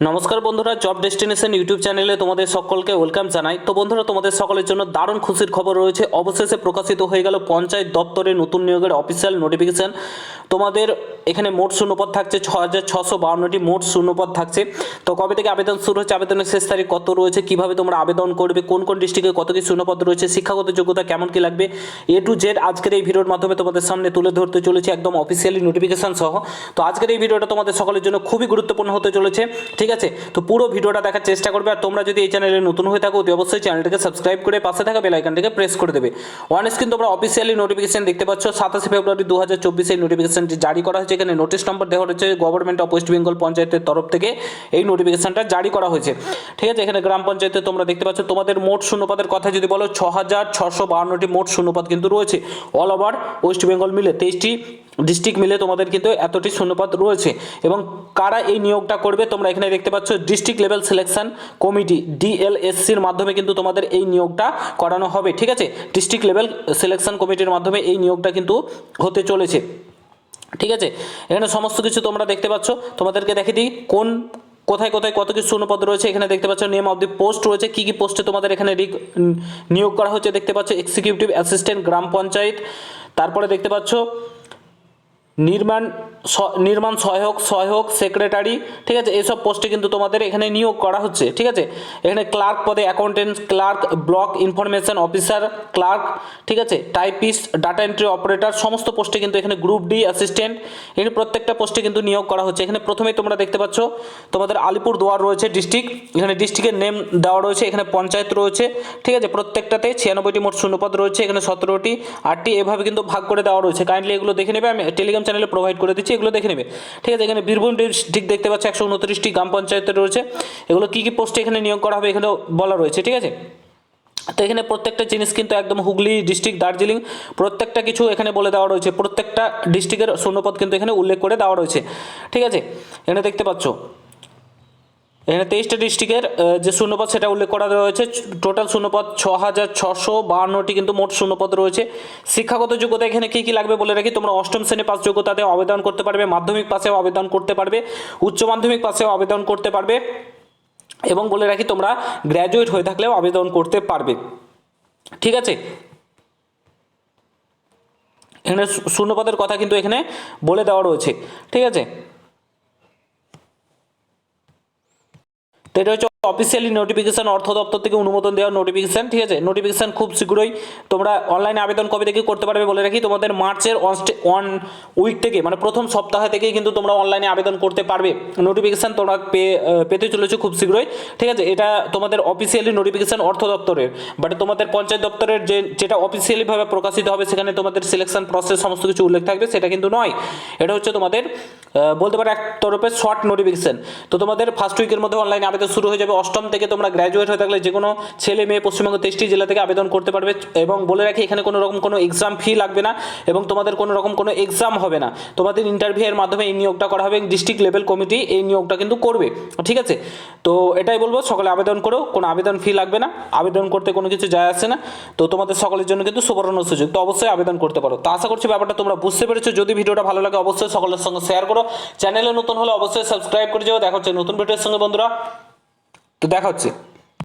নমস্কার বন্ধুরা, job destination YouTube চ্যানেলে তোমাদের সকলকে ওয়েলকাম জানাই। তো বন্ধুরা, তোমাদের সকলের জন্য দারুণ খুশির খবর রয়েছে। অবশেষে প্রকাশিত হয়ে গেল পঞ্চায়েত দপ্তরে নতুন নিয়োগের অফিসিয়াল নোটিফিকেশন তোমাদের এখানে মোট শূন্যপদ থাকছে ছ হাজার ছশো বাউন্নটি, মোট শূন্যপদ থাকছে। তো কবে থেকে আবেদন শুরু হচ্ছে, আবেদনের শেষ তারিখ কত রয়েছে, কীভাবে তোমরা আবেদন করবে, কোন কোন ডিস্ট্রিক্টে কত কি শূন্যপদ রয়েছে, শিক্ষাগত যোগ্যতা কেমন কি লাগবে এ টু জেড আজকের এই ভিডিওর মাধ্যমে তোমাদের সামনে তুলে ধরতে চলেছে একদম অফিসিয়ালি নোটিফিকেশন সহ। তো আজকের এই ভিডিওটা তোমাদের সকলের জন্য খুবই গুরুত্বপূর্ণ হতে চলেছে। ঠিক আছে? তো পুরো ভিডিওটা দেখার চেষ্টা করবে আর তোমরা যদি এই চ্যানেলে নতুন হয়ে থাকো, অতি অবশ্যই চ্যানেলটাকে সাবস্ক্রাইব করে পাশে থাকা বেল আইকনটাকে প্রেস করে দেবে। ওয়ান স্ক্রিন তোমরা অফিসিয়ালি নোটিফিকেশন দেখতে পাচ্ছ, সাতাশে ফেব্রুয়ারি দু হাজার চব্বিশে এই নোটিফিকেশনটি জারি করা হয়েছে। এখানে নোটিশ নম্বর দেওয়া হয়েছে গভর্নমেন্ট অফ ওয়েস্ট বেঙ্গল পঞ্চায়েতের তরফ থেকে। এই নোটিফিকেশনটা জারি করা হয়েছে। ঠিক আছে? এখানে গ্রাম পঞ্চায়েতে তোমরা দেখতে পাচ্ছ, তোমাদের মোট শূন্যপদের কথা যদি বলো ছ হাজার ছশো বাহান্নটি মোট শূন্যপদ কিন্তু রয়েছে। অল ওভার ওয়েস্ট বেঙ্গল মিলে তেইশটি ডিস্ট্রিক্ট মিলে তোমাদের কিন্তু এতটি শূন্যপদ রয়েছে। এবং কারা এই নিয়োগটা করবে, তোমরা এখানে দেখতে পাচ্ছ ডিস্ট্রিক্ট লেভেল সিলেকশন কমিটি, ডিএলএসসির মাধ্যমে কিন্তু তোমাদের এই নিয়োগটা করানো হবে, ঠিক আছে? ডিস্ট্রিক্ট লেভেল সিলেকশন কমিটির মাধ্যমে এই নিয়োগটা কিন্তু হতে চলেছে, ঠিক আছে? এখানে সমস্ত কিছু তোমরা দেখতে পাচ্ছ। তোমাদেরকে দেখে দিই কোন, কোথায় কোথায় কত কিছু শূন্যপদ রয়েছে। এখানে দেখতে পাচ্ছ নেম অফ দি পোস্ট রয়েছে। কী কী পোস্টে তোমাদের এখানে নিয়োগ করা হচ্ছে দেখতে পাচ্ছ? এক্সিকিউটিভ অ্যাসিস্ট্যান্ট গ্রাম পঞ্চায়েত তারপরে দেখতে পাচ্ছ নির্মাণ নির্মাণ সহায়ক সহায়ক সেক্রেটারি ঠিক আছে? এসব পোস্টে কিন্তু তোমাদের এখানে নিয়োগ করা হচ্ছে, ঠিক আছে? এখানে ক্লার্ক পদে accountant clerk block information officer clerk ঠিক আছে? টাইপিস্ট ডাটা এন্ট্রি অপারেটর সমস্ত পোস্টে কিন্তু এখানে গ্রুপ ডি অ্যাসিস্ট্যান্ট এখানে প্রত্যেকটা পোস্টে কিন্তু নিয়োগ করা হচ্ছে। এখানে প্রথমেই তোমরা দেখতে পাচ্ছ, তোমাদের আলিপুর দুয়ার রয়েছে ডিস্ট্রিক্ট এখানে ডিস্ট্রিক্টের নেম দেওয়া রয়েছে, এখানে পঞ্চায়েত রয়েছে, ঠিক আছে? প্রত্যেকটাতে ছিয়ানব্বইটি মোট শূন্যপদ রয়েছে, এখানে সতেরোটি, আটটি এভাবে কিন্তু ভাগ করে দেওয়া রয়েছে। কাইন্ডলি এগুলো দেখে নেবে, আমি টেলিগ্রাম চ্যানেলে প্রোভাইড করে দিচ্ছি, এগুলো দেখে নেবে। ঠিক আছে, এখানে বীরভূম ডিস্ট্রিক্ট দেখতে পাচ্ছ, একশো উনত্রিশটি গ্রাম পঞ্চায়েতে রয়েছে। এগুলো কী কী পোস্টে এখানে নিয়োগ করা হবে এখানে বলা রয়েছে, ঠিক আছে? তো এখানে প্রত্যেকটা জিনিস কিন্তু একদম হুগলি ডিস্ট্রিক্ট দার্জিলিং, প্রত্যেকটা কিছু এখানে বলে দেওয়া রয়েছে। প্রত্যেকটা ডিস্ট্রিক্টের শূন্যপদ কিন্তু এখানে উল্লেখ করে দেওয়া রয়েছে। ঠিক আছে, এখানে দেখতে পাচ্ছ এখানে তেইশটা ডিস্ট্রিক্টের যে শূন্যপদ সেটা উল্লেখ করা রয়েছে। টোটাল শূন্যপদ ছ হাজার ছশো বাহান্নটি কিন্তু মোট শূন্যপদ রয়েছে। শিক্ষাগত যোগ্যতা এখানে কী কী লাগবে বলে রাখি? তোমরা অষ্টম শ্রেণি পাস যোগ্যতাতে আবেদন করতে পারবে, মাধ্যমিক পাশেও আবেদন করতে পারবে, উচ্চ মাধ্যমিক পাশেও আবেদন করতে পারবে এবং বলে রাখি তোমরা গ্র্যাজুয়েট হয়ে থাকলেও আবেদন করতে পারবে। ঠিক আছে? এখানে শূন্যপদের কথা কিন্তু এখানে বলে দেওয়া রয়েছে। ঠিক আছে? তো এটা হচ্ছে অফিসিয়ালি নোটিফিকেশন অর্থ দপ্তর থেকে অনুমোদন দেওয়ার নোটিফিকেশন ঠিক আছে? নোটিফিকেশন খুব শীঘ্রই তোমরা অনলাইনে আবেদন কবে থেকে করতে পারবে বলে রাখি। তোমাদের মার্চের ওয়ান উইক থেকে মানে প্রথম সপ্তাহ থেকেই কিন্তু তোমরা অনলাইনে আবেদন করতে পারবে। নোটিফিকেশন তোমরা পেতে চলেছো খুব শীঘ্রই, ঠিক আছে? এটা তোমাদের অফিসিয়ালি নোটিফিকেশন অর্থ দপ্তরের। বাট তোমাদের পঞ্চায়েত দপ্তরের যে যেটা অফিসিয়ালিভাবে প্রকাশিত হবে, সেখানে তোমাদের সিলেকশন প্রসেস সমস্ত কিছু উল্লেখ থাকবে, সেটা কিন্তু নয়। এটা হচ্ছে তোমাদের বলতে পারো এক তরফের শর্ট নোটিফিকেশন তো তোমাদের ফার্স্ট উইকের মধ্যে অনলাইনে আবেদন শুরু হয়ে যাবে। অষ্টম থেকে তোমরা গ্র্যাজুয়েট হয়ে থাকলে যে কোনো ছেলে, মেয়ে, পশ্চিমবঙ্গ তেইশটি জেলা থেকে আবেদন করতে পারবে এবং বলে রাখি, এখানে কোনো রকম কোনো এক্সাম ফি লাগবে না এবং তোমাদের কোনো রকম কোনো এক্সাম হবে না। তোমাদের ইন্টারভিউয়ের মাধ্যমে এই নিয়োগটা করা হবে ডিস্ট্রিক্ট লেভেল কমিটি এই নিয়োগটা কিন্তু করবে। ঠিক আছে? তো এটাই বলব, সকলে আবেদন করো, কোনো আবেদন ফি লাগবে না। আবেদন করতে কোনো কিছু যায় আসে না। তো তোমাদের সকলের জন্য কিন্তু সুবর্ণ সুযোগ। তো অবশ্যই আবেদন করতে পারো। তো আশা করছি ব্যাপারটা তোমরা বুঝতে পেরেছ। যদি ভিডিওটা ভালো লাগে, অবশ্যই সকলের সঙ্গে শেয়ার করো। চ্যানেলে নতুন হলে অবশ্যই সাবস্ক্রাইব করে যাও। দেখা নতুন ভিডিওর সঙ্গে, বন্ধুরা। তো দেখা হচ্ছে।